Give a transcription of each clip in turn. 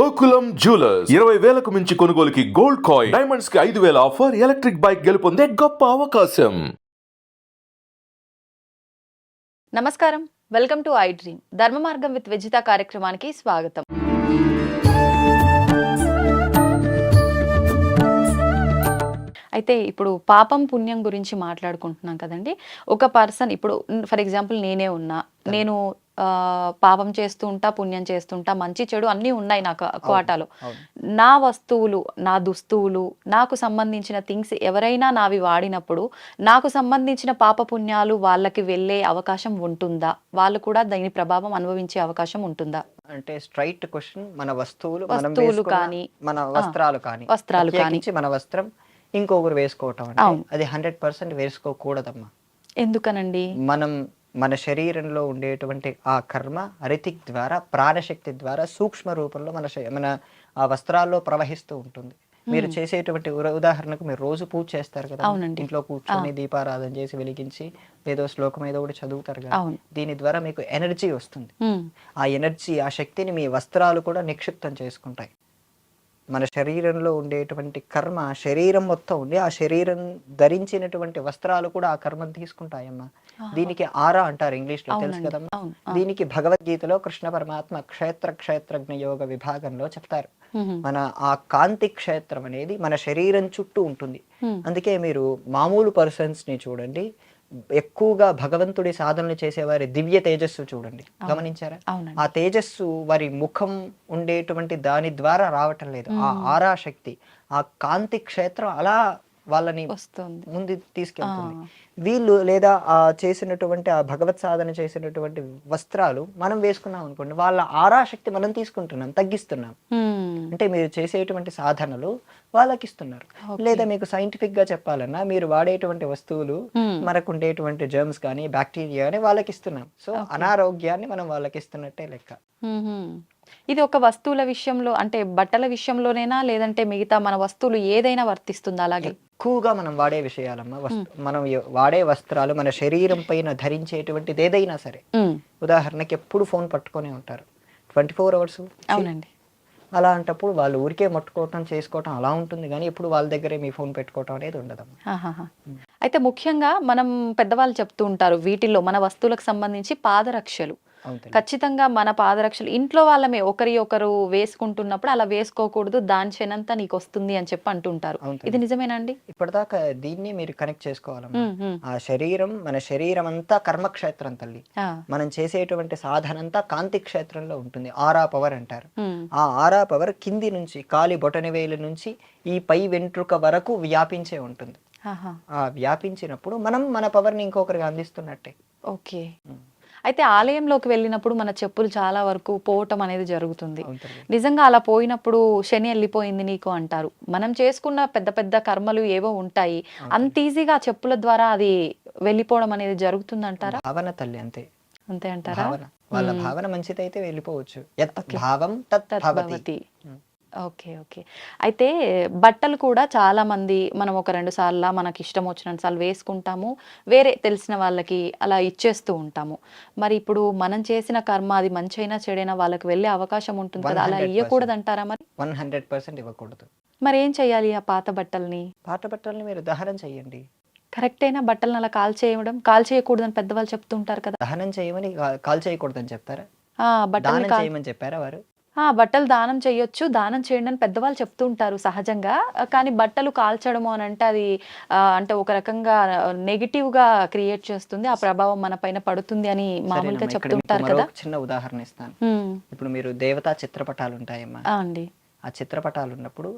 Gokulam jewellers. ఇరవై వేలకు మించి కొనుగోలుకి గోల్డ్ కాయిన్. డైమండ్స్కి ఐదు వేల ఆఫర్ ఎలక్ట్రిక్ బైక్ గెలుపొందే గొప్ప అవకాశం. నమస్కారం. Welcome to I dream. ధర్మ మార్గం విత్ విజిత కార్యక్రమానికి స్వాగతం. అయితే ఇప్పుడు పాపం పుణ్యం గురించి మాట్లాడుకుంటున్నాం కదండి. ఒక పర్సన్ ఇప్పుడు ఫర్ ఎగ్జాంపుల్ నేనే ఉన్నా నేను పాపం చేస్తూ ఉంటా పుణ్యం చేస్తుంటా మంచి చెడు అన్నీ ఉన్నాయి నాకు కోటాలో. నా వస్తువులు నా దుస్తువులు నాకు సంబంధించిన థింగ్స్ ఎవరైనా నావి వాడినప్పుడు నాకు సంబంధించిన పాప పుణ్యాలు వాళ్ళకి వెళ్ళే అవకాశం ఉంటుందా? వాళ్ళు కూడా దీని ప్రభావం అనుభవించే అవకాశం ఉంటుందా? అంటే స్ట్రైట్ క్వశ్చన్ మన వస్తువులు వస్తువులు కానీ, మన వస్త్రాలు కానీ వస్త్రాలు కానీ. మన వస్త్రం ఇంకొకరు వేసుకోవటం. అది హండ్రెడ్ పర్సెంట్ వేసుకోకూడదమ్మా. ఎందుకనండి? మనం మన శరీరంలో ఉండేటువంటి ఆ కర్మ అరితిక్ ద్వారా ప్రాణశక్తి ద్వారా సూక్ష్మ రూపంలో మన మన ఆ వస్త్రాల్లో ప్రవహిస్తూ ఉంటుంది. మీరు చేసేటువంటి ఉదాహరణకు మీరు రోజు పూజ చేస్తారు కదా. ఇంట్లో కూర్చొని దీపారాధన చేసి వెలిగించి ఏదో శ్లోకం ఏదో ఒకటి చదువుతారు కదా. దీని ద్వారా మీకు ఎనర్జీ వస్తుంది. ఆ ఎనర్జీ ఆ శక్తిని మీ వస్త్రాలు కూడా నిక్షిప్తం చేసుకుంటాయి. మన శరీరంలో ఉండేటువంటి కర్మ శరీరం మొత్తం ఉండి ఆ శరీరం ధరించినటువంటి వస్త్రాలు కూడా ఆ కర్మను తీసుకుంటాయమ్మా. దీనికి ఆరా అంటారు ఇంగ్లీష్లో తెలుసు. కదమ్మా. దీనికి భగవద్గీతలో కృష్ణ పరమాత్మ క్షేత్ర క్షేత్రజ్ఞ యోగ విభాగంలో చెప్తారు. మన ఆ కాంతి క్షేత్రం అనేది మన శరీరం చుట్టూ ఉంటుంది. అందుకే మీరు మామూలు పర్సన్స్ని చూడండి. ఎక్కువగా భగవంతుడి సాధనలు చేసేవారి దివ్య తేజస్సు చూడండి. గమనించారా? ఆ తేజస్సు వారి ముఖం ఉండేటువంటి దాని ద్వారా రావటం లేదు. ఆ ఆరా శక్తి ఆ కాంతి క్షేత్రం అలా వాళ్ళని వస్తుంది. ముందు తీసుకెళ్తుంది. వీళ్ళు లేదా ఆ చేసినటువంటి ఆ భగవత్ సాధన చేసినటువంటి వస్త్రాలు మనం వేసుకున్నాం అనుకోండి వాళ్ళ ఆరాశక్తి మనం తీసుకుంటున్నాం తగ్గిస్తున్నాం. అంటే మీరు చేసేటువంటి సాధనలు వాళ్ళకి ఇస్తున్నారు. లేదా మీకు సైంటిఫిక్గా చెప్పాలన్నా మీరు వాడేటువంటి వస్తువులు. మనకు ఉండేటువంటి జర్మ్స్ కానీ బ్యాక్టీరియా కానీ వాళ్ళకి ఇస్తున్నాం సో అనారోగ్యాన్ని మనం వాళ్ళకి ఇస్తున్నట్టే లెక్క. ఇది ఒక వస్తువుల విషయంలో అంటే బట్టల విషయంలోనేనా లేదంటే మిగతా మన వస్తువులు ఏదైనా వర్తిస్తుందా అలాగే? ఎక్కువగా మనం వాడే విషయాలమ్మా మనం వాడే వస్త్రాలు మన శరీరం పైన ధరించేటువంటిది ఏదైనా సరే. ఉదాహరణకి ఎప్పుడు ఫోన్ పట్టుకొని ఉంటారు. ట్వంటీ ఫోర్ అవర్స్ అవునండి. అలా అంటప్పుడు వాళ్ళు ఊరికే ముట్టుకోవటం చేసుకోవటం అలా ఉంటుంది కానీ ఎప్పుడు వాళ్ళ దగ్గరే మీ ఫోన్ పెట్టుకోవటం అనేది ఉండదమ్మా. ఆహాహా. అయితే ముఖ్యంగా మనం పెద్దవాళ్ళు చెప్తూ ఉంటారు వీటిల్లో మన వస్తువులకు సంబంధించి పాదరక్షలు. ఖచ్చితంగా మన పాదరక్షలు ఇంట్లో వాళ్ళమే ఒకరి ఒకరు వేసుకుంటున్నప్పుడు అలా వేసుకోకూడదు దాని చెనంతా నీకు వస్తుంది అని చెప్పి అంటుంటారు. ఇది నిజమేనండి ఇప్పటిదాకా దీన్ని మీరు కనెక్ట్ ఉమ్. ఆ శరీరం మన శరీరం అంతా కర్మక్షేత్రం తల్లి. మనం చేసేటువంటి సాధన అంతా కాంతి క్షేత్రంలో ఉంటుంది. ఆరా పవర్ అంటారు. ఆ ఆరా పవర్ కింది నుంచి కాలి బొటనవేలు నుంచి ఈ పై వెంట్రుక వరకు వ్యాపించే ఉంటుంది. ఆ వ్యాపించినప్పుడు మనం మన పవర్ని ఇంకొకరికి అందిస్తున్నట్టే. ఓకే. అయితే ఆలయంలోకి వెళ్ళినప్పుడు మన చెప్పులు చాలా వరకు పోవటం అనేది జరుగుతుంది. నిజంగా అలా పోయినప్పుడు శని వెళ్ళిపోయింది నీకు అంటారు. మనం చేసుకున్న పెద్ద పెద్ద కర్మలు ఏవో ఉంటాయి. అంత ఈజీగా చెప్పుల ద్వారా అది వెళ్ళిపోవడం అనేది జరుగుతుంది అంటారా భావన తల్లి అంతే. అంతే అంటారా? వాళ్ళ భావన మంచిదైతే వెళ్ళిపోవచ్చు. భావం తత్ భవతి. Okay okay. అయితే బట్టలు కూడా చాలా మంది మనం ఒక రెండు సార్లు మనకి ఇష్టం వచ్చిన సార్లు వేసుకుంటాము. వేరే తెలిసిన వాళ్ళకి అలా ఇచ్చేస్తూ ఉంటాము. మరి ఇప్పుడు మనం చేసిన కర్మ అది మంచైనా చెడైనా వాళ్ళకి వెళ్ళే అవకాశం ఉంటుంది కదా అలా 100% ఇవ్వకూడదు అంటారా మరి? వన్ హండ్రెడ్ పర్సెంట్ ఇవ్వకూడదు. మరి ఏం చేయాలి ఆ పాత బట్టల్ని? పాత బట్టల్ని మీరు దహనం చేయండి కరెక్ట్ అయినా బట్టలను అలా కాల్ చేయడం? కాల్ చేయకూడదని పెద్దవాళ్ళు చెప్తుంటారు కదా. దహనం చేయమని కాల్ చేయకూడదని చెప్తారా? కాల్ చేయమని చెప్పారా వారు? బట్టలు దానం చేయొచ్చు దానం చేయండి అని పెద్దవాళ్ళు చెప్తూ ఉంటారు సహజంగా. కానీ బట్టలు కాల్చడము అని అంటే అది అంటే ఒక రకంగా నెగిటివ్గా క్రియేట్ చేస్తుంది ఆ ప్రభావం మన పైన పడుతుంది అని మామూలుగా చెప్తుంటారు కదా. చిన్న ఉదాహరణ ఇస్తాను. ఇప్పుడు మీరు దేవతా చిత్రపటాలు ఉంటాయమ్మా. అండి. ఆ చిత్రపటాలు ఉన్నప్పుడు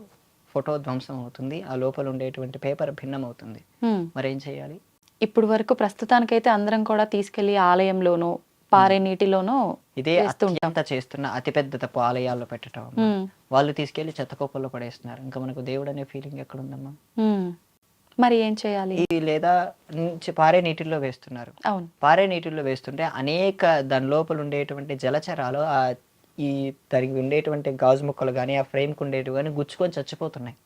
ఫోటో ధ్వంసం అవుతుంది ఆ లోపల ఉండేటువంటి పేపర్ భిన్నం అవుతుంది. మరి ఏం చేయాలి? ఇప్పుడు వరకు ప్రస్తుతానికైతే అందరం కూడా తీసుకెళ్ళి ఆలయంలోనో పారే నీటిలోనో ఇదే అత్యంత చేస్తున్న అతిపెద్ద తప్పు ఆలయాల్లో పెట్టడం వాళ్ళు తీసుకెళ్ళి చెత్తకొప్పల్లో పడేస్తున్నారు. ఇంకా మనకు దేవుడు అనే ఫీలింగ్ ఎక్కడ ఉందమ్మా. మరి ఏం చేయాలి? లేదా పారే నీటిల్లో వేస్తున్నారు. అవును. పారే నీటిల్లో వేస్తుంటే అనేక దాని లోపల ఉండేటువంటి జలచరాలు ఆ ఈ దానికి ఉండేటువంటి గాజు ముక్కలు కానీ ఆ ఫ్రేమ్కి ఉండేటివి కానీ గుచ్చుకొని చచ్చిపోతున్నాయి.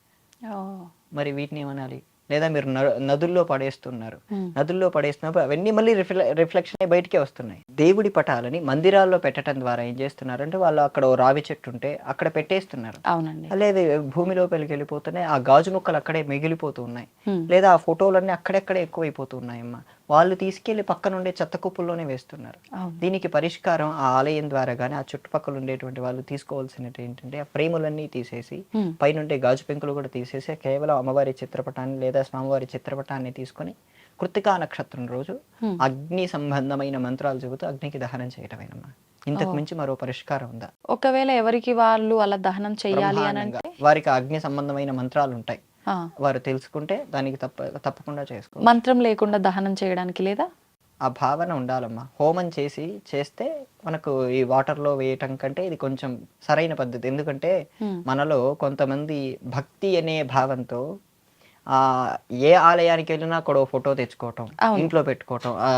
మరి వీటిని ఏమనాలి? లేదా మీరు నదుల్లో పడేస్తున్నారు. నదుల్లో పడేస్తున్నప్పుడు అవన్నీ మళ్ళీ రిఫ్లె రిఫ్లెక్షన్ అయి బయటికే వస్తున్నాయి. దేవుడి పటాలని మందిరాల్లో పెట్టడం ద్వారా ఏం చేస్తున్నారంటే వాళ్ళు అక్కడ రావి చెట్టు ఉంటే అక్కడ పెట్టేస్తున్నారు. అవునండి. లేదా భూమి లోపలికి వెళ్ళిపోతున్నాయి. ఆ గాజు ముక్కలు అక్కడే మిగిలిపోతూ ఉన్నాయి. లేదా ఆ ఫోటోలన్నీ అక్కడెక్కడే ఎక్కువైపోతూ ఉన్నాయమ్మా వాళ్ళు తీసుకెళ్ళి పక్కన ఉండే చెత్త కుప్పల్లోనే వేస్తున్నారు. దీనికి పరిష్కారం ఆ ఆలయం ద్వారా కానీ ఆ చుట్టుపక్కల ఉండేటువంటి వాళ్ళు తీసుకోవాల్సినది ఏంటంటే ఆ ఫ్రేములన్నీ తీసేసి. పైన ఉండే గాజు పెంకులు కూడా తీసేసి కేవలం అమ్మవారి చిత్రపటాన్ని లేదా స్వామివారి చిత్రపటాన్ని తీసుకొని కృతికా నక్షత్రం రోజు. అగ్ని సంబంధమైన మంత్రాలు చెబుతూ అగ్నికి దహనం చేయటమేనమ్మా. ఇంతకు మించి మరో పరిష్కారం ఉందా? ఒకవేళ ఎవరికి వాళ్ళు అలా దహనం చెయ్యాలి అని. అంటే? వారికి అగ్ని సంబంధమైన మంత్రాలు ఉంటాయి. వారు తెలుసుకుంటే దానికి తప్ప తప్పకుండా చేసుకో మంత్రం లేకుండా దహనం చేయడానికి లేదా? ఆ భావన ఉండాలమ్మా. హోమం చేసి చేస్తే మనకు ఈ వాటర్లో వేయటం కంటే ఇది కొంచెం సరైన పద్ధతి. ఎందుకంటే. మనలో కొంతమంది భక్తి అనే భావంతో ఏ ఆలయానికి వెళ్ళినా అక్కడ ఫోటో తెచ్చుకోవటం. ఇంట్లో పెట్టుకోవటం ఆ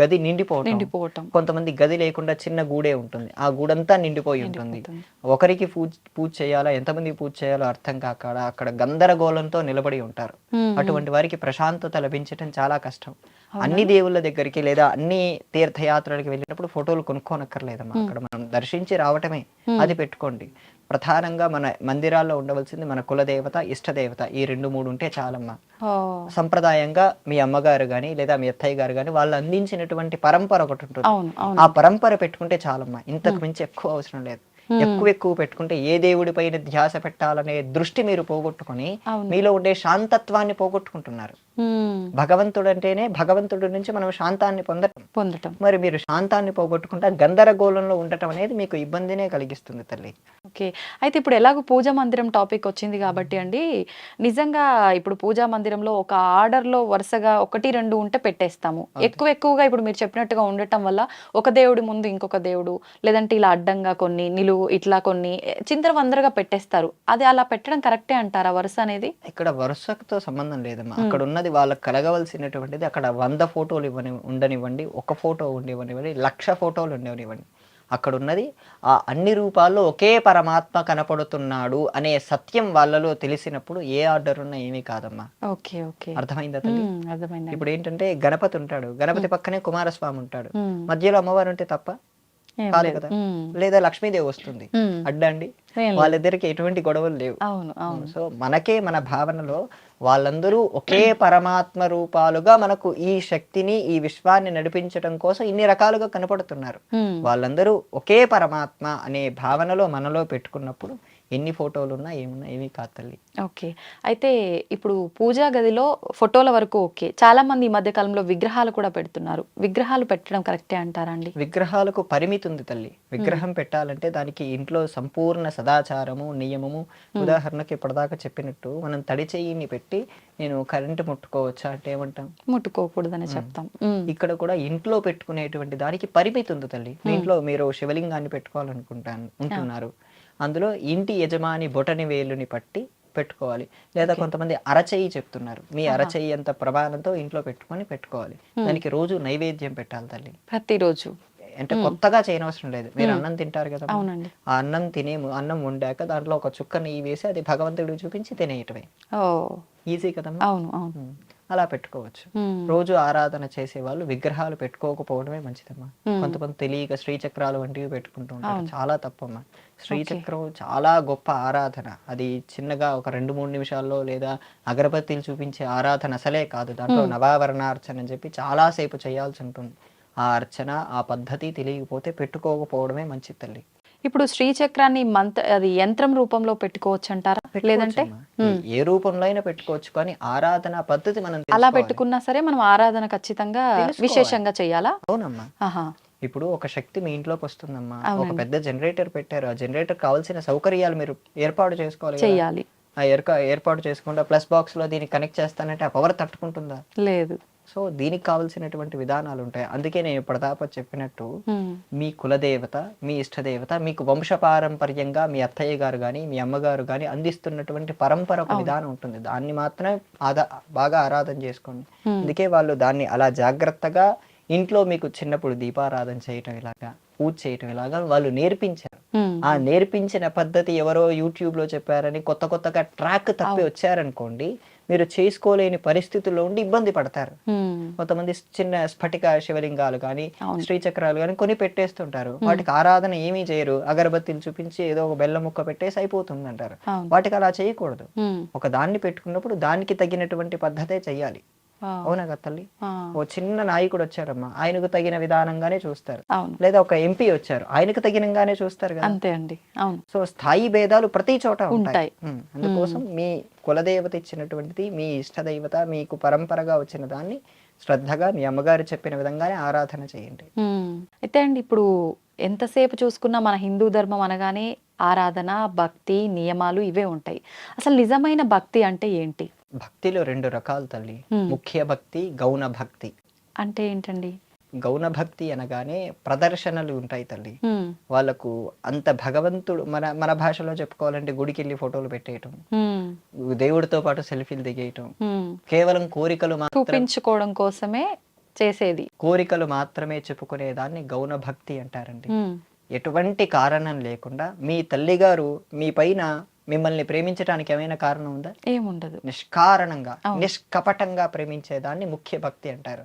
గది నిండిపోవటం. నిండిపోవటం. కొంతమంది గది లేకుండా చిన్న గూడే ఉంటుంది. ఆ గూడంతా నిండిపోయి ఉంటుంది. ఒకరికి పూజ పూజ చేయాలా ఎంతమంది పూజ చేయాలో అర్థం కాక అక్కడ గందరగోళంతో నిలబడి ఉంటారు. అటువంటి వారికి ప్రశాంతత లభించడం చాలా కష్టం. అన్ని దేవుళ్ళ దగ్గరికి లేదా అన్ని తీర్థయాత్రలకు వెళ్ళినప్పుడు ఫోటోలు కొనుక్కోనక్కర్లేదమ్మా అక్కడ మనం దర్శించి రావటమే. అది పెట్టుకోండి. ప్రధానంగా మన మందిరాల్లో ఉండవలసింది మన కులదేవత ఇష్టదేవత. ఈ రెండు మూడు ఉంటే చాలమ్మా. సంప్రదాయంగా మీ అమ్మగారు కానీ లేదా మీ అత్తయ్య గారు కానీ వాళ్ళు అందించినటువంటి పరంపర ఒకటి ఉంటుంది. ఆ పరంపర పెట్టుకుంటే చాలమ్మా. ఇంతకు మించి ఎక్కువ అవసరం లేదు. ఎక్కువ ఎక్కువ పెట్టుకుంటే ఏ దేవుడి పైన ధ్యాస పెట్టాలనే దృష్టి మీరు పోగొట్టుకొని. మీలో ఉండే శాంతత్వాన్ని పోగొట్టుకుంటున్నారు. భగవంతుడు అంటేనే భగవంతుడి నుంచి మనం శాంతాన్ని పొందటం. పొందటం. మరి మీరు శాంతాన్ని పోగొట్టుకుంటా గందరగోళంలో ఉండటం అనేది మీకు ఇబ్బందినే కలిగిస్తుంది తల్లి. ఓకే. అయితే ఇప్పుడు ఎలాగో పూజా మందిరం టాపిక్ వచ్చింది కాబట్టి అండి నిజంగా ఇప్పుడు పూజా మందిరంలో ఒక ఆర్డర్లో వరుసగా ఒకటి రెండు ఉంటే పెట్టేస్తాము. ఎక్కువ ఎక్కువగా ఇప్పుడు మీరు చెప్పినట్టుగా ఉండటం వల్ల ఒక దేవుడి ముందు ఇంకొక దేవుడు లేదంటే ఇలా అడ్డంగా కొన్ని నిలువు ఇట్లా కొన్ని చిందర వందరగా పెట్టేస్తారు. అది అలా పెట్టడం కరెక్టే అంటారా వరుస అనేది? ఇక్కడ వరుసతో సంబంధం లేదమ్మా. అక్కడ ఉన్నది వాళ్ళకి కలగవలసినటువంటిది అక్కడ వంద ఫోటోలు ఇవ్వని ఉండనివ్వండి ఒక ఫోటో ఉండనివ్వండి లక్ష ఫోటోలు ఉండనివ్వండి. అక్కడ ఉన్నది ఆ అన్ని రూపాల్లో ఒకే పరమాత్మ కనపడుతున్నాడు అనే సత్యం వాళ్ళలో తెలిసినప్పుడు ఏ ఆర్డర్ ఉన్నా ఏమీ కాదమ్మా. Okay okay. అర్థమైందా ఇప్పుడు ఏంటంటే గణపతి ఉంటాడు గణపతి పక్కనే కుమారస్వామి ఉంటాడు. మధ్యలో అమ్మవారు ఉంటే తప్ప ఏం కాదు లేదు. లక్ష్మీదేవి వస్తుంది. అడ్డండి. వాళ్ళిద్దరికి ఎటువంటి గొడవలు లేవు. సో మనకే మన భావనలో వాళ్ళందరూ ఒకే పరమాత్మ రూపాలుగా మనకు ఈ శక్తిని ఈ విశ్వాన్ని నడిపించడం కోసం ఇన్ని రకాలుగా కనపడుతున్నారు. వాళ్ళందరూ ఒకే పరమాత్మ అనే భావనలో మనలో పెట్టుకున్నప్పుడు ఎన్ని ఫోటోలు ఉన్నా ఏమున్నా ఏమీ కాదు తల్లి. ఓకే. అయితే ఇప్పుడు పూజా గదిలో ఫోటోల వరకు ఓకే. చాలా మంది ఈ మధ్య కాలంలో విగ్రహాలు కూడా పెడుతున్నారు. విగ్రహాలు పెట్టడం కరెక్టే అంటారా అండి? విగ్రహాలకు పరిమితి ఉంది తల్లి. విగ్రహం పెట్టాలంటే దానికి ఇంట్లో సంపూర్ణ సదాచారము నియమము. ఉదాహరణకి ఇప్పటిదాకా చెప్పినట్టు మనం తడి చెయ్యిని పెట్టి నేను కరెంటు ముట్టుకోవచ్చా అంటే ఏమంటాం? ముట్టుకోకూడదని చెప్తాం. ఇక్కడ కూడా ఇంట్లో పెట్టుకునేటువంటి దానికి పరిమితి ఉంది తల్లి. మీ ఇంట్లో మీరు శివలింగాన్ని పెట్టుకోవాలనుకుంటాను ఉంటున్నారు. అందులో ఇంటి యజమాని బొటని వేలుని పట్టి పెట్టుకోవాలి. లేదా కొంతమంది అరచెయ్యి చెప్తున్నారు. మీ అరచెయ్యి అంత ప్రమాణంతో ఇంట్లో పెట్టుకొని పెట్టుకోవాలి. దానికి రోజు నైవేద్యం పెట్టాలి తల్లి. ప్రతిరోజు. అంటే కొత్తగా చేయనవసరం లేదు. మీరు అన్నం తింటారు కదా. ఆ అన్నం తినే అన్నం వండాక దాంట్లో ఒక చుక్క నెయ్యి వేసి అది భగవంతుడికి చూపించి తినేయటమే. ఓ. ఈజీ కదమ్మా? అవును అవును. అలా పెట్టుకోవచ్చు. రోజు ఆరాధన చేసే వాళ్ళు విగ్రహాలు పెట్టుకోకపోవడమే మంచిదమ్మా. కొంతమంది తెలియక శ్రీచక్రాలు వంటివి పెట్టుకుంటూ ఉంటారు. చాలా తప్పమ్మా. శ్రీచక్రం చాలా గొప్ప ఆరాధన. అది చిన్నగా ఒక రెండు మూడు నిమిషాల్లో లేదా అగరబత్తీలు చూపించే ఆరాధన అసలే కాదు. దాంట్లో నవావరణార్చన అని చెప్పి చాలాసేపు చేయాల్సి ఉంటుంది. ఆ అర్చన ఆ పద్ధతి తెలియకపోతే పెట్టుకోకపోవడమే మంచిది తల్లి. ఇప్పుడు శ్రీచక్రాన్ని మంత్ర అది యంత్రం రూపంలో పెట్టుకోవచ్చు అంటారా లేదంటే. ఏ- రూపంలో అయినా పెట్టుకోవచ్చు కానీ ఆరాధన పద్ధతి మనం అలా. పెట్టుకున్నా సరే మనం ఆరాధన ఖచ్చితంగా. విశేషంగా చేయాలా? అవునమ్మా. ఇప్పుడు ఒక శక్తి మీ ఇంట్లోకి వస్తుందమ్మా. ఒక. పెద్ద జనరేటర్ పెట్టారు. ఆ జనరేటర్ కావాల్సిన సౌకర్యాలు మీరు ఏర్పాటు చేసుకోవాలి ఏర్పా ఏర్పాటు చేసుకుంటే ప్లస్ బాక్స్లో దీన్ని కనెక్ట్ చేస్తానంటే ఆ పవర్ తట్టుకుంటుందా? లేదు. సో దీనికి కావాల్సినటువంటి విధానాలు ఉంటాయి అందుకే నేను ఇప్పటిదాకా చెప్పినట్టు మీ కులదేవత మీ ఇష్టదేవత మీకు వంశపారంపర్యంగా మీ అత్తయ్య గారు కానీ మీ అమ్మగారు కానీ అందిస్తున్నటువంటి పరంపర ఒక విధానం ఉంటుంది. దాన్ని మాత్రమే ఆదా బాగా ఆరాధన చేసుకోండి. అందుకే వాళ్ళు దాన్ని అలా జాగ్రత్తగా ఇంట్లో మీకు చిన్నప్పుడు దీపారాధన చేయటం ఇలాగా పూజ చేయటం ఇలాగా వాళ్ళు నేర్పించారు. ఆ నేర్పించిన పద్ధతి ఎవరో యూట్యూబ్లో చెప్పారని కొత్త కొత్తగా ట్రాక్ తప్పి వచ్చారనుకోండి మీరు చేసుకోలేని పరిస్థితుల్లో ఉండి ఇబ్బంది పడతారు. కొంతమంది చిన్న స్ఫటిక శివలింగాలు కానీ. శ్రీచక్రాలు కానీ కొని పెట్టేస్తుంటారు. వాటికి ఆరాధన ఏమీ చేయరు. అగరబత్తిలు చూపించి ఏదో ఒక బెల్లం ముక్క పెట్టేసి అయిపోతుంది అంటారు. వాటికి అలా చేయకూడదు. ఒక దాన్ని పెట్టుకున్నప్పుడు దానికి తగినటువంటి పద్ధతే చెయ్యాలి. ఆ, అవునా కదా తల్లి? ఓ చిన్న నాయకుడు వచ్చారమ్మా. ఆయనకు తగిన విధానంగానే చూస్తారు. లేదా ఒక ఎంపీ వచ్చారు. ఆయనకు తగినంగానే చూస్తారు కదా. అంతే అండి. అవును. సో స్థాయి భేదాలు ప్రతి చోట ఉంటాయి. అందుకోసం మీ కులదేవత ఇచ్చినటువంటిది మీ ఇష్టదైవత మీకు పరంపరగా వచ్చిన దాన్ని శ్రద్ధగా మీ అమ్మగారు చెప్పిన విధంగానే ఆరాధన చేయండి. అయితే అండి ఇప్పుడు ఎంతసేపు చూసుకున్నా మన హిందూ ధర్మం అనగానే ఆరాధన భక్తి నియమాలు ఇవే ఉంటాయి. అసలు నిజమైన భక్తి అంటే ఏంటి? భక్తిలో రెండు రకాలు తల్లి. ముఖ్య భక్తి గౌణ భక్తి. అంటే ఏంటండి? గౌణ భక్తి అనగానే ప్రదర్శనలు ఉంటాయి తల్లి. వాళ్ళకు అంత భగవంతుడు మన మన భాషలో చెప్పుకోవాలంటే గుడికి వెళ్ళి ఫోటోలు పెట్టేయటం. దేవుడితో పాటు సెల్ఫీలు దిగేయటం. కేవలం కోరికలు మాత్రం చూపించుకోవడం కోసమే చేసేది. కోరికలు మాత్రమే చెప్పుకునే దాన్ని గౌణ భక్తి అంటారండి. ఎటువంటి కారణం లేకుండా మీ తల్లిగారు మీ పైన మిమ్మల్ని ప్రేమించడానికి ఏమైనా కారణం ఉందా? ఏముండదు. నిష్కారణంగా. నిష్కపటంగా ప్రేమించేదాన్ని ముఖ్య భక్తి అంటారు.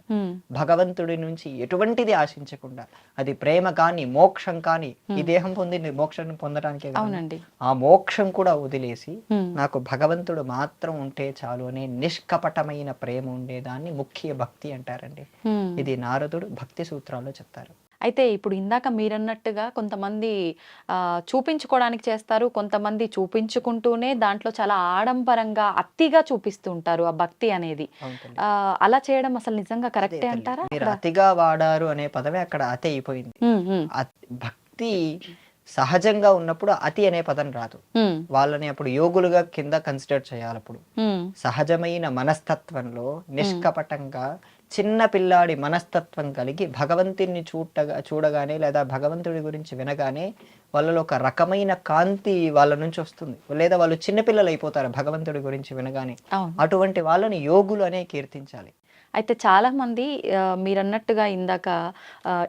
భగవంతుడి నుంచి ఎటువంటిది ఆశించకుండా అది ప్రేమ కాని మోక్షం కాని ఈ దేహం పొంది మోక్షం పొందడానికే. అవునండి. ఆ మోక్షం కూడా వదిలేసి నాకు భగవంతుడు మాత్రం ఉంటే చాలు అనే నిష్కపటమైన ప్రేమ ఉండేదాన్ని ముఖ్య భక్తి అంటారండి. ఇది నారదుడు భక్తి సూత్రాల్లో చెప్తారు. అయితే ఇప్పుడు ఇందాక మీరన్నట్టుగా కొంతమంది ఆ, చూపించుకోవడానికి చేస్తారు. కొంతమంది చూపించుకుంటూనే దాంట్లో చాలా ఆడంబరంగా అతిగా చూపిస్తూ ఉంటారు ఆ భక్తి అనేది. అలా చేయడం అసలు నిజంగా కరెక్టే. అంటారా? మీరు అతిగా వాడారు అనే పదమే అక్కడ అతి అయిపోయింది. భక్తి సహజంగా ఉన్నప్పుడు అతి అనే పదం రాదు. వాళ్ళని అప్పుడు యోగులుగా కింద కన్సిడర్ చేయాలి అప్పుడు ఉమ్, సహజమైన మనస్తత్వంలో నిష్కపటంగా చిన్న పిల్లాడి మనస్తత్వం కలిగి భగవంతుని చూడగా చూడగానే లేదా భగవంతుడి గురించి వినగానే వాళ్ళలో ఒక రకమైన కాంతి వాళ్ళ నుంచి వస్తుంది. లేదా వాళ్ళు చిన్నపిల్లలు అయిపోతారు భగవంతుడి గురించి వినగానే. అటువంటి వాళ్ళని యోగులు అనే కీర్తించాలి. అయితే చాలా మంది ఆ, మీరన్నట్టుగా ఇందాక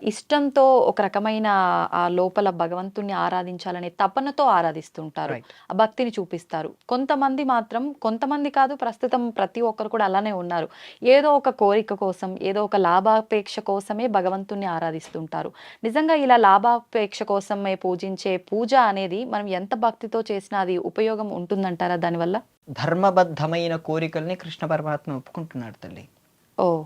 ఇష్టంతో ఒక రకమైన ఆ లోపల భగవంతుణ్ణి ఆరాధించాలనే తపనతో ఆరాధిస్తుంటారు. ఆ భక్తిని చూపిస్తారు. కొంతమంది మాత్రం కొంతమంది కాదు ప్రస్తుతం ప్రతి ఒక్కరు కూడా అలానే ఉన్నారు. ఏదో ఒక కోరిక కోసం ఏదో ఒక లాభాపేక్ష కోసమే భగవంతుణ్ణి ఆరాధిస్తుంటారు. నిజంగా ఇలా లాభాపేక్ష కోసమే పూజించే పూజ అనేది మనం ఎంత భక్తితో చేసినా అది ఉపయోగం ఉంటుందంటారా దానివల్ల? ధర్మబద్ధమైన కోరికల్ని కృష్ణ పరమాత్మ ఒప్పుకుంటున్నాడు తల్లి.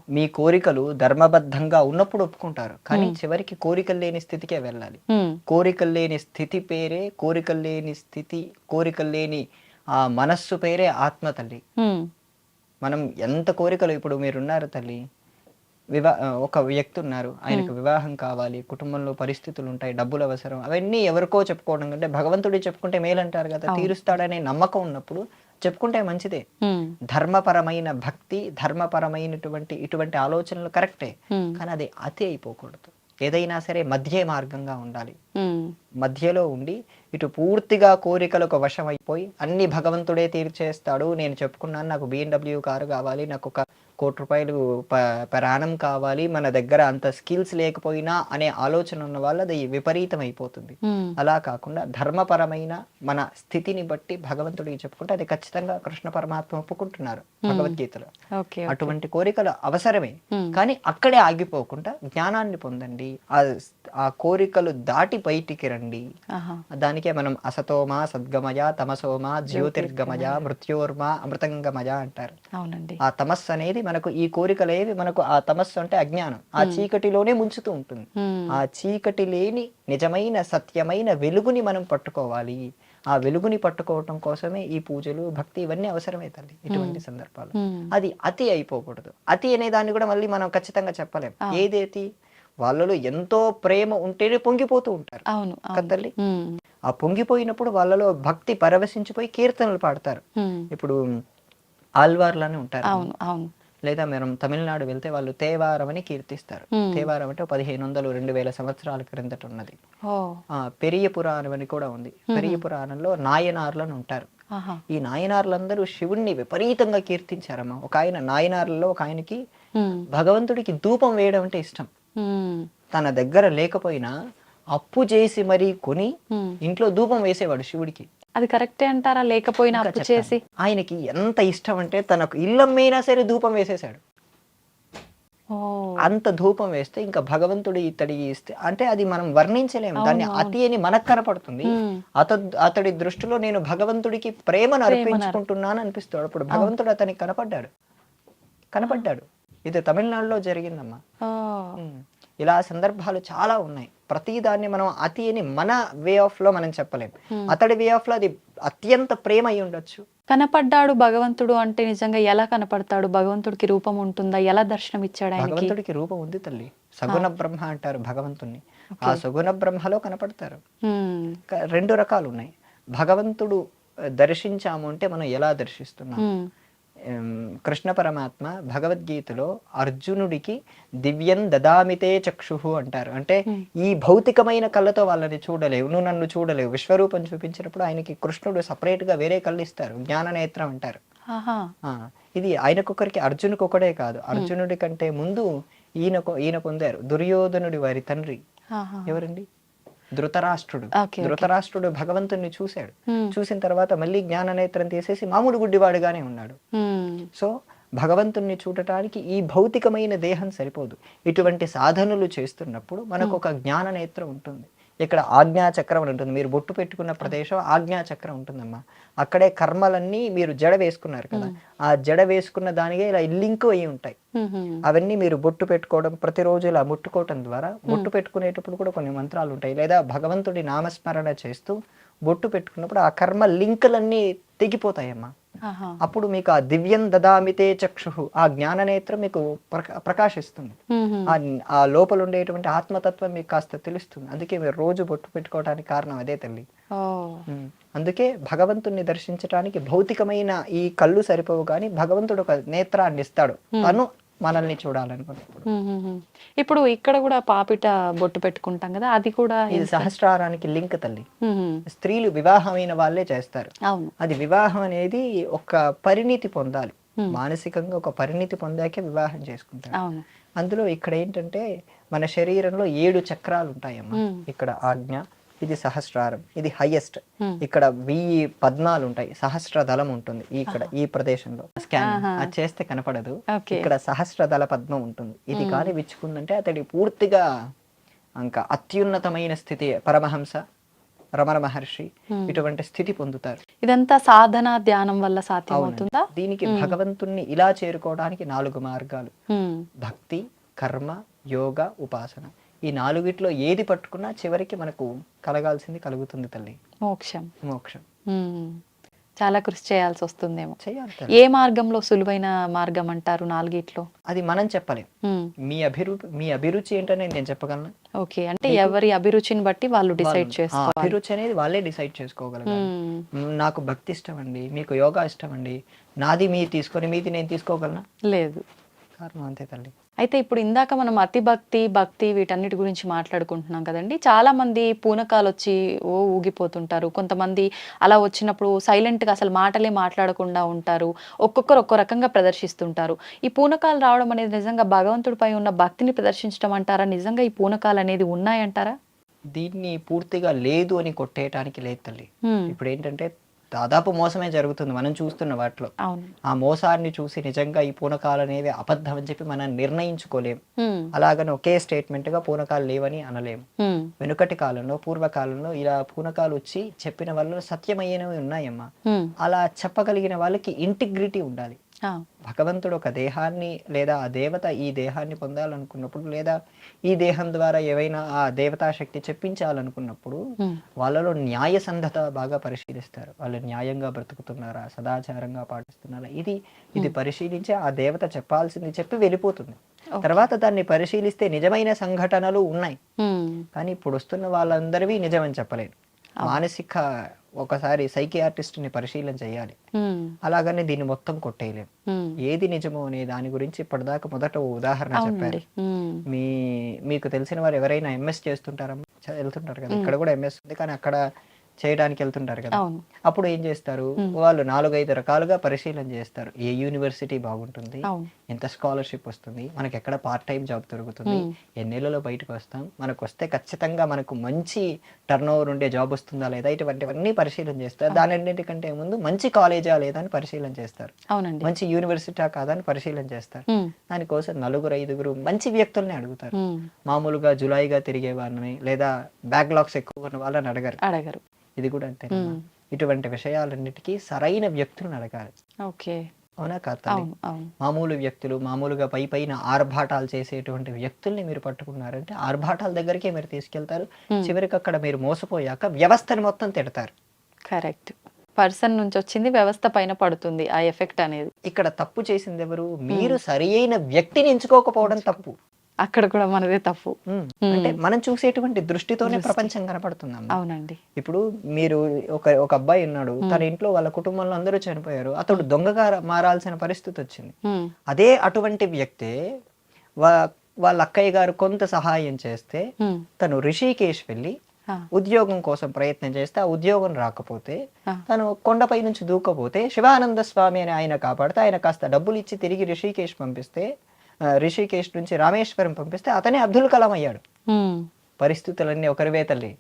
మీ కోరికలు ధర్మబద్ధంగా ఉన్నప్పుడు ఒప్పుకుంటారు. కానీ చివరికి కోరికలు లేని స్థితికే వెళ్ళాలి. కోరికలు లేని స్థితి పేరే కోరికలు లేని స్థితి కోరికలు లేని ఆ మనస్సు పేరే ఆత్మ తల్లి. మనం ఎంత కోరికలు ఇప్పుడు మీరున్నారు తల్లి? వివా ఒక వ్యక్తి ఉన్నారు. ఆయనకు వివాహం కావాలి కుటుంబంలో పరిస్థితులు ఉంటాయి డబ్బులు అవసరం అవన్నీ ఎవరికో చెప్పుకోవడం కంటే భగవంతుడి చెప్పుకుంటే మేలంటారు కదా తీరుస్తాడనే నమ్మకం ఉన్నప్పుడు చెప్పుకుంటే మంచిదే. ధర్మపరమైన భక్తి ధర్మపరమైనటువంటి ఇటువంటి ఆలోచనలు కరెక్టే. కానీ అది అతి అయిపోకూడదు. ఏదైనా సరే మధ్య మార్గంగా ఉండాలి. మధ్యలో ఉండి ఇటు పూర్తిగా కోరికలకు వశం అయిపోయి అన్ని భగవంతుడే తీర్చేస్తాడు నేను చెప్పుకున్నాను నాకు బిఎండబ్ల్యూ కారు కావాలి నాకు ఒక కోటి రూపాయలు ప- ప్రయాణం కావాలి మన దగ్గర అంత స్కిల్స్ లేకపోయినా అనే ఆలోచన ఉన్న వాళ్ళు అది విపరీతం అయిపోతుంది. అలా కాకుండా ధర్మపరమైన మన స్థితిని బట్టి భగవంతుడికి చెప్పుకుంటే అది ఖచ్చితంగా కృష్ణ పరమాత్మ ఒప్పుకుంటున్నారు భగవద్గీతలో. అటువంటి కోరికలు అవసరమే. కానీ అక్కడే ఆగిపోకుండా జ్ఞానాన్ని పొందండి. ఆ కోరికలు దాటి బయటికి రండి. దానికే మనం అసతోమ సద్గమయ తమసోమ జ్యోతిర్గమయ మృత్యోర్మ అమృతంగమయ అంటారు. అవునండి. ఆ తమస్సు అనేది మనకు ఈ కోరికలు ఏవి మనకు ఆ తమస్సు అంటే అజ్ఞానం. ఆ చీకటిలోనే ముంచుతూ ఉంటుంది. ఆ చీకటి లేని నిజమైన సత్యమైన వెలుగుని మనం పట్టుకోవాలి. ఆ వెలుగుని పట్టుకోవటం కోసమే ఈ పూజలు భక్తి ఇవన్నీ అవసరమే తల్లి ఇటువంటి సందర్భాలు. అది అతి అయిపోకూడదు. అతి అనే దాన్ని కూడా మళ్ళీ మనం ఖచ్చితంగా చెప్పలేం. ఏదేతి వాళ్ళలో ఎంతో ప్రేమ ఉంటేనే పొంగిపోతూ ఉంటారు. తల్లి? ఆ పొంగిపోయినప్పుడు వాళ్ళలో భక్తి పరవశించిపోయి కీర్తనలు పాడతారు. ఇప్పుడు ఆల్వార్లని ఉంటారు. అవును అవును. లేదా మనం తమిళనాడు వెళ్తే వాళ్ళు తేవారం అని కీర్తిస్తారు. తేవారం అంటే పదిహేను వందలు రెండు వేల సంవత్సరాల క్రిందట ఉన్నది. పెరియ పురాణం అని కూడా ఉంది. పెరియ పురాణంలో నాయనార్లను ఉంటారు. ఈ నాయనార్లందరూ శివుణ్ణి విపరీతంగా కీర్తించారమ్మా. ఒక ఆయన నాయనార్లలో ఒక ఆయనకి భగవంతుడికి ధూపం వేయడం అంటే ఇష్టం. తన దగ్గర లేకపోయినా అప్పు చేసి మరీ కొని ఇంట్లో ధూపం వేసేవాడు శివుడికి. అది కరెక్టే అంటారా? లేకపోయినా అప్పు. చేసి? ఆయనకి ఎంత ఇష్టం అంటే తనకు ఇల్లమ్మైనా సరే ధూపం వేసేశాడు. ఓ. అంత ధూపం వేస్తే ఇంకా భగవంతుడు ఇతడికి ఇస్తే అంటే అది మనం వర్ణించలేము దాన్ని అతి అని మనకు కనపడుతుంది. అతడి దృష్టిలో నేను భగవంతుడికి ప్రేమను అర్పించుకుంటున్నాను అనిపిస్తాడు. అప్పుడు భగవంతుడు అతనికి కనపడ్డాడు. కనపడ్డాడు. ఇది తమిళనాడులో జరిగిందమ్మా. ఇలా సందర్భాలు చాలా ఉన్నాయి. ప్రతి దాన్ని మనం అతి అని మన వే ఆఫ్లో మనం చెప్పలేం. అతడి వే ఆఫ్లో అది అత్యంత ప్రేమ అయి ఉండొచ్చు. కనపడ్డాడు భగవంతుడు అంటే నిజంగా ఎలా కనపడతాడు? భగవంతుడికి రూపం ఉంటుందా? ఎలా దర్శనం ఇచ్చాడు భగవంతుడికి రూపం ఉంది తల్లి. సగుణ బ్రహ్మ అంటారు భగవంతుణ్ణి. ఆ సగుణ బ్రహ్మలో కనపడతారు. రెండు రకాలు ఉన్నాయి. భగవంతుడు దర్శించాము అంటే మనం ఎలా దర్శిస్తున్నాం? కృష్ణ పరమాత్మ భగవద్గీతలో అర్జునుడికి దివ్యం దదామితే చక్షుహు అంటారు. అంటే ఈ భౌతికమైన కళ్ళతో వాళ్ళని చూడలేవు నువ్వు నన్ను చూడలేవు. విశ్వరూపం చూపించినప్పుడు ఆయనకి కృష్ణుడు సపరేట్గా వేరే కళ్ళు ఇస్తారు జ్ఞాన నేత్రం అంటారు ఇది ఆయనకొకరికి అర్జునుకి ఒకడే కాదు అర్జునుడి కంటే ముందు ఈయన ఈయన పొందారు దుర్యోధనుడి వారి తండ్రి. ఎవరండి? ధృతరాష్ట్రుడు. ధృతరాష్ట్రుడు భగవంతుణ్ణి చూశాడు. చూసిన తర్వాత మళ్ళీ జ్ఞాన నేత్రం తీసేసి మామూలు గుడ్డివాడుగానే ఉన్నాడు. సో భగవంతుణ్ణి చూడటానికి ఈ భౌతికమైన దేహం సరిపోదు. ఇటువంటి సాధనలు చేస్తున్నప్పుడు మనకు ఒక జ్ఞాన నేత్రం ఉంటుంది. ఇక్కడ ఆజ్ఞా చక్రం అని ఉంటుంది. మీరు బొట్టు పెట్టుకున్న ప్రదేశం ఆజ్ఞా చక్రం ఉంటుందమ్మా. అక్కడే కర్మలన్నీ మీరు జడ వేసుకున్నారు కదా. ఆ జడ వేసుకున్న దానికే ఇలా లింక్ అయి ఉంటాయి. అవన్నీ మీరు బొట్టు పెట్టుకోవడం ప్రతిరోజు ఇలా ముట్టుకోవటం ద్వారా బొట్టు పెట్టుకునేటప్పుడు కూడా కొన్ని మంత్రాలు ఉంటాయి. లేదా భగవంతుడి నామస్మరణ చేస్తూ బొట్టు పెట్టుకున్నప్పుడు ఆ కర్మ లింకులన్నీ తెగిపోతాయమ్మా. అప్పుడు మీకు ఆ దివ్యం దదామితే చక్షు ఆ జ్ఞాననేత్రం మీకు ప్రక- ప్రకాశిస్తుంది. ఆ లోపల ఉండేటువంటి ఆత్మతత్వం మీకు కాస్త తెలుస్తుంది. అందుకే మీరు రోజు బొట్టు పెట్టుకోవడానికి కారణం అదే తల్లి. అందుకే భగవంతుణ్ణి దర్శించడానికి భౌతికమైన ఈ కళ్ళు సరిపోవు కానీ భగవంతుడు ఒక నేత్రాన్ని ఇస్తాడు. తను మనల్ని చూడాలనుకున్నప్పుడు. ఇప్పుడు ఇక్కడ కూడా పాపిట బొట్టు పెట్టుకుంటాం కదా అది కూడా ఇది సహస్రారానికి లింక్ తల్లి. స్త్రీలు వివాహమైన వాళ్ళే చేస్తారు. అది వివాహం అనేది ఒక పరిణితి పొందాలి. మానసికంగా ఒక పరిణితి పొందాకే వివాహం చేసుకుంటారు. అందులో ఇక్కడ ఏంటంటే మన శరీరంలో ఏడు చక్రాలు ఉంటాయమ్మా. మ్మ్. ఇక్కడ ఆజ్ఞ ఇది సహస్రారం. ఇది హైయెస్ట్ మ్మ్. ఇక్కడ వెయ్యి పద్మాలు ఉంటాయి. సహస్ర దళం ఉంటుంది ఇక్కడ ఈ ప్రదేశంలో. స్కాన్ అది చేస్తే కనపడదు. ఇక్కడ సహస్ర దళ పద్మం ఉంటుంది. ఇది కానీ విచ్చుకుందంటే అతడి పూర్తిగా ఇంకా అత్యున్నతమైన స్థితి పరమహంస రమణ మహర్షి ఇటువంటి స్థితి పొందుతారు. ఇదంతా సాధన ధ్యానం వల్ల సాధ్యమవుతుందా? దీనికి భగవంతుణ్ణి ఇలా చేరుకోవడానికి నాలుగు మార్గాలు. భక్తి కర్మ యోగ ఉపాసన. ఈ నాలుగిట్లో ఏది పట్టుకున్నా చివరికి మనకు కలగాల్సింది కలుగుతుంది తల్లి. మోక్షం. మోక్షం. చాలా కృషి చేయాల్సి వస్తుందేమో. చేయాలి ఏ మార్గంలో సులువైన మార్గం అంటారు నాలుగిట్లో? అది మనం చెప్పలేం. ఉమ్, మీ అభిరు మీ అభిరుచి ఏంటనే నేను చెప్పగలను? ఓకే. అంటే ఎవరి అభిరుచిని బట్టి వాళ్ళు డిసైడ్ చేసుకోవాలి. అభిరుచి అనేది వాళ్ళే డిసైడ్ మ్, నాకు భక్తి ఇష్టం అండి మీకు యోగా ఇష్టం అండి నాది మీరు తీసుకొని మీది నేను తీసుకోగలనా? లేదు. కారణం అంతే తల్లి. అయితే ఇప్పుడు ఇందాక మనం అతి భక్తి భక్తి వీటన్నిటి గురించి మాట్లాడుకుంటున్నాం కదండి. చాలా మంది పూనకాలు వచ్చి ఓ ఊగిపోతుంటారు. కొంతమంది అలా వచ్చినప్పుడు silent గా అసలు మాటలే మాట్లాడకుండా ఉంటారు. ఒక్కొక్కరు ఒక్కో రకంగా ప్రదర్శిస్తుంటారు. ఈ పూనకాలు రావడం అనేది నిజంగా భగవంతుడిపై ఉన్న భక్తిని ప్రదర్శించడం అంటారా? నిజంగా ఈ పూనకాలు అనేది ఉన్నాయంటారా? దీన్ని పూర్తిగా లేదు అని కొట్టేయటానికి లేదు తల్లి. ఇప్పుడు ఏంటంటే దాదాపు మోసమే జరుగుతుంది మనం చూస్తున్న వాటిలో. ఆ మోసాన్ని చూసి నిజంగా ఈ పూనకాలు అనేవి అబద్ధం అని చెప్పి మనం నిర్ణయించుకోలేం. హ్మ్, అలాగని ఒకే statement గా పూనకాలు లేవని అనలేం. హ్మ్, వెనుకటి కాలంలో పూర్వకాలంలో ఇలా పూనకాలు వచ్చి చెప్పిన వాళ్ళు సత్యమైనవి ఉన్నాయమ్మా. అలా చెప్పగలిగిన వాళ్ళకి ఇంటిగ్రిటీ ఉండాలి. భగవంతుడు ఒక దేహాన్ని లేదా ఆ దేవత ఈ దేహాన్ని పొందాలనుకున్నప్పుడు లేదా ఈ దేహం ద్వారా ఏవైనా ఆ దేవతా శక్తి చెప్పించాలనుకున్నప్పుడు వాళ్ళలో న్యాయ సంధత బాగా పరిశీలిస్తారు. వాళ్ళు న్యాయంగా బ్రతుకుతున్నారా? సదాచారంగా పాటిస్తున్నారా? ఇది ఇది పరిశీలించి ఆ దేవత చెప్పాల్సింది చెప్పి వెళ్ళిపోతుంది. తర్వాత దాన్ని పరిశీలిస్తే నిజమైన సంఘటనలు ఉన్నాయి. కానీ ఇప్పుడు వస్తున్న వాళ్ళందరివి నిజమని చెప్పలేను. మానసిక ఒకసారి సైకియాట్రిస్ట్ని పరిశీలన చేయాలి. అలాగని దీన్ని మొత్తం కొట్టేయలేం. హ్మ్. ఏది నిజమో అనే దాని గురించి ఇప్పటిదాకా మొదట ఉదాహరణ చెప్పారు. మీ మీకు తెలిసిన వారు ఎవరైనా ఎంఎస్ చేస్తుంటారమ్మా? వెళ్తుంటారు కదా. ఇక్కడ కూడా ఎంఎస్ ఉంది. కానీ అక్కడ చేయడానికి వెళ్తుంటారు కదా అప్పుడు ఏం చేస్తారు? వాళ్ళు నాలుగైదు రకాలుగా పరిశీలన చేస్తారు. ఏ యూనివర్సిటీ బాగుంటుంది? ఎంత స్కాలర్షిప్ వస్తుంది? మనకి ఎక్కడ పార్ట్ టైం జాబ్ దొరుకుతుంది? ఎన్నేళ్ళలో బయటకు వస్తాం? మనకు వస్తే ఖచ్చితంగా మనకు మంచి టర్న్ ఓవర్ ఉండే జాబ్ వస్తుందా లేదా? ఇటువంటివన్నీ పరిశీలన చేస్తారు. దానిన్నిటికంటే ముందు మంచి కాలేజా లేదా అని పరిశీలన చేస్తారు. మంచి యూనివర్సిటీ కాదా అని పరిశీలన చేస్తారు. దానికోసం నలుగురు ఐదుగురు మంచి వ్యక్తుల్ని అడుగుతారు. మామూలుగా జులాయిగా తిరిగే వారిని లేదా బ్యాక్లాగ్స్ ఎక్కువ ఉన్న వాళ్ళని అడగరు. అడగరు. ఇది కూడా అంతే ఇటువంటి విషయాలన్నిటికీ సరైన వ్యక్తులను అడగాలి. ఓకే. అవునా కాదు మామూలు వ్యక్తులు మామూలుగా పై పైన ఆర్భాటాలు చేసేటువంటి వ్యక్తుల్ని మీరు పట్టుకున్నారంటే ఆర్భాటాల దగ్గరికే మీరు తీసుకెళ్తారు. చివరికి అక్కడ మీరు మోసపోయాక వ్యవస్థని మొత్తం తిడతారు. కరెక్ట్. పర్సన్ నుంచి వచ్చింది వ్యవస్థ పైన పడుతుంది ఆ ఎఫెక్ట్ అనేది. ఇక్కడ తప్పు చేసింది ఎవరు మీరు సరి అయిన వ్యక్తిని ఎంచుకోకపోవడం తప్పు. అక్కడ కూడా మనదే తప్పు. అంటే మనం చూసేటువంటి దృష్టితోనే ప్రపంచం కనపడుతుందమ్మా. అవునండి. ఇప్పుడు మీరు ఒక ఒక అబ్బాయి ఉన్నాడు తన ఇంట్లో వాళ్ళ కుటుంబంలో అందరూ చనిపోయారు అతడు దొంగగా మారాల్సిన పరిస్థితి వచ్చింది అదే అటువంటి వ్యక్తే వాళ్ళ అక్కయ్య గారు కొంత సహాయం చేస్తే తను రిషికేశ్ వెళ్ళి ఉద్యోగం కోసం ప్రయత్నం చేస్తే ఆ ఉద్యోగం రాకపోతే. తను కొండపై నుంచి దూకపోతే శివానంద స్వామి అని ఆయన కాపాడితే ఆయన కాస్త డబ్బులు ఇచ్చి తిరిగి రిషికేశ్ పంపిస్తే రిషికేశ్ నుంచి రామేశ్వరం పంపిస్తే అతనే అబ్దుల్ కలాం అయ్యాడు. పరిస్థితులన్నీ ఒకరివే తల్లి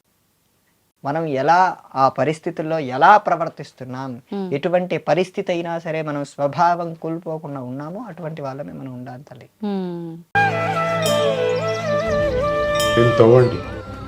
మనం ఎలా ఆ పరిస్థితుల్లో ఎలా ప్రవర్తిస్తున్నాం? ఎటువంటి పరిస్థితి అయినా సరే మనం స్వభావం కోల్పోకుండా ఉన్నామో అటువంటి వాళ్ళమే మనం ఉండాలి తల్లి.